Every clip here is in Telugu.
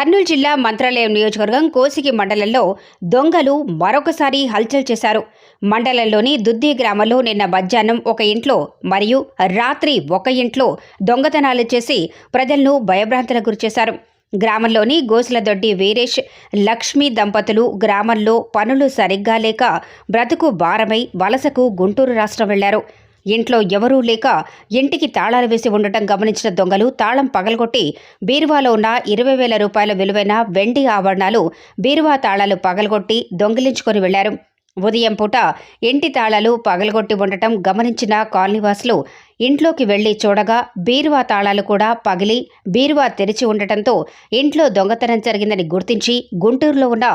కర్నూలు జిల్లా మంత్రాలయం నియోజకవర్గం కోసిగి మండలంలో దొంగలు మరొకసారి హల్చల్ చేశారు. మండలంలోని దుద్ది గ్రామంలో నిన్న మధ్యాహ్నం ఒక ఇంట్లో మరియు రాత్రి ఒక ఇంట్లో దొంగతనాలు చేసి ప్రజలను భయభ్రాంతులకు గురిచేశారు గ్రామంలోని గోసులదొడ్డి వీరేష్ లక్ష్మి దంపతులు గ్రామంలో పనులు సరిగ్గా లేక బ్రతుకు భారమై వలసకు గుంటూరు రాష్ట్రం వెళ్ళారు. ఇంట్లో ఎవరూ లేక ఇంటికి తాళాలు వేసి ఉండటం గమనించిన దొంగలు తాళం పగలగొట్టి బీరువాలో ఉన్న ఇరవై వేల రూపాయల విలువైన వెండి ఆభరణాలు బీరువా తాళాలు పగలగొట్టి దొంగిలించుకొని వెళ్ళారు. ఉదయం పూట ఇంటి తాళాలు పగలగొట్టి ఉండటం గమనించిన కాలనీవాసులు ఇంట్లోకి వెళ్ళి చూడగా బీరువా తాళాలు కూడా పగిలి బీరువా తెరిచి ఉండటంతో ఇంట్లో దొంగతనం జరిగిందని గుర్తించి గుంటూరులో ఉన్న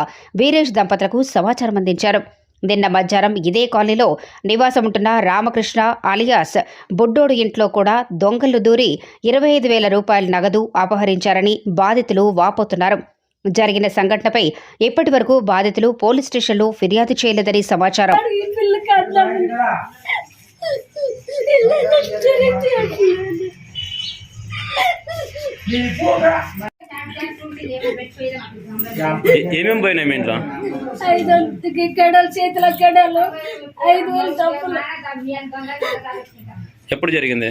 వీరేష్ దంపతులకు సమాచారం అందించారు. నిన్న మధ్యాహ్నం ఇదే కాలనీలో నివాసం ఉంటున్న రామకృష్ణ అలియాస్ బుడ్డోడు ఇంట్లో కూడా దొంగలు దూరి ఇరవై ఐదు వేల రూపాయల నగదు అపహరించారని బాధితులు వాపోతున్నారు జరిగిన సంఘటనపై ఇప్పటి వరకు బాధితులు పోలీస్ స్టేషన్లో ఫిర్యాదు చేయలేదని సమాచారం ఈ పిల్లకి అన్నం ఇల్లు నష్టరించి అట్లేదు. ఏ- ఏమేం పోయినాయి మీ ఇంట్లో ఐదు గడలు చేతుల గడలు ఐదు వేలు డబ్బులు ఎప్పుడు జరిగింది